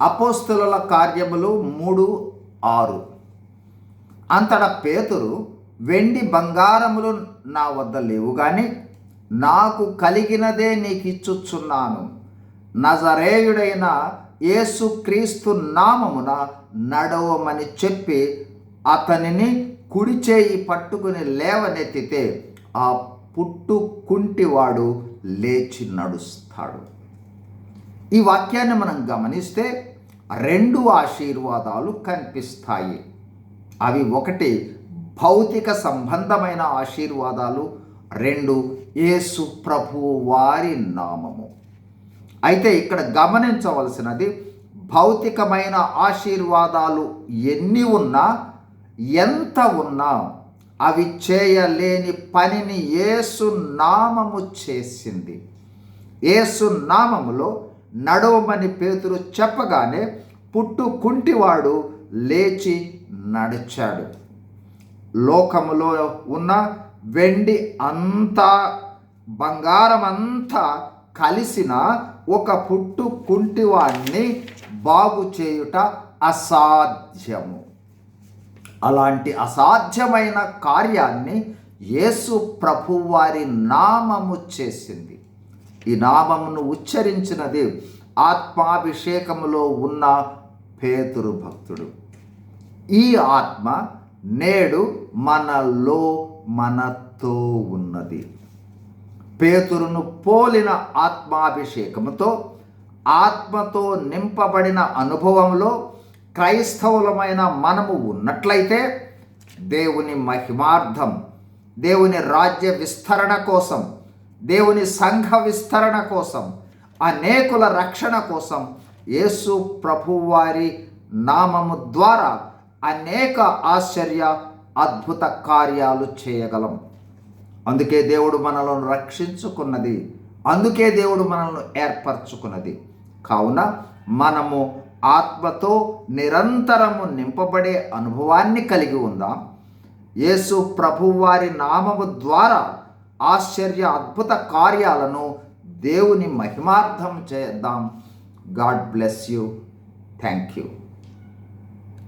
అపోస్తుల కార్యములు మూడు ఆరు. అంతట పేతురు వెండి బంగారములు నా వద్ద లేవు కానీ నాకు కలిగినదే నీకు ఇచ్చుచున్నాను నజరేయుడైన యేసుక్రీస్తు నామమున నడవమని చెప్పి అతనిని కుడి చేయి పట్టుకుని లేవనెత్తితే ఆ పుట్టు కుంటివాడు లేచి నడుస్తాడు. ఈ వాక్యాన్ని మనం గమనిస్తే రెండు ఆశీర్వాదాలు కనిపిస్తాయి. అవి ఒకటి భౌతిక సంబంధమైన ఆశీర్వాదాలు రెండు యేసు ప్రభు వారి నామము. అయితే ఇక్కడ గమనించవలసినది భౌతికమైన ఆశీర్వాదాలు ఎన్ని ఉన్నా ఎంత ఉన్నా అవి చేయలేని పనిని యేసు నామము చేసింది. యేసు నామములో నడవమని పేతురు చెప్పగానే పుట్టు కుంటివాడు లేచి నడిచాడు. లోకములో ఉన్న వెండి అంతా బంగారం అంతా కలిసిన ఒక పుట్టు కుంటివాణ్ణి బాగు చేయుట అసాధ్యము. అలాంటి అసాధ్యమైన కార్యాన్ని యేసు ప్రభువారి నామము చేసింది. ఈ నామమును ఉచ్చరించినది ఆత్మాభిషేకములో ఉన్న పేతురు భక్తుడు. ఈ ఆత్మ నేడు మనలో మనతో ఉన్నది. పేతురును పోలిన ఆత్మాభిషేకముతో ఆత్మతో నింపబడిన అనుభవంలో క్రైస్తవులమైన మనము ఉన్నట్లయితే దేవుని మహిమార్థం దేవుని రాజ్య విస్తరణ కోసం దేవుని సంఘ విస్తరణ కోసం అనేకుల రక్షణ కోసం యేసు ప్రభువారి నామము ద్వారా అనేక ఆశ్చర్య అద్భుత కార్యాలు చేయగలం. అందుకే దేవుడు మనలను రక్షించుకున్నది. అందుకే దేవుడు మనల్ని ఏర్పరచుకున్నది. కావున మనము ఆత్మతో నిరంతరము నింపబడే అనుభవాన్ని కలిగి ఉందాం. యేసు ప్రభువారి నామము ద్వారా ఆశ్చర్య అద్భుత కార్యాలను దేవుని మహిమార్థం చేద్దాం. God bless you. Thank you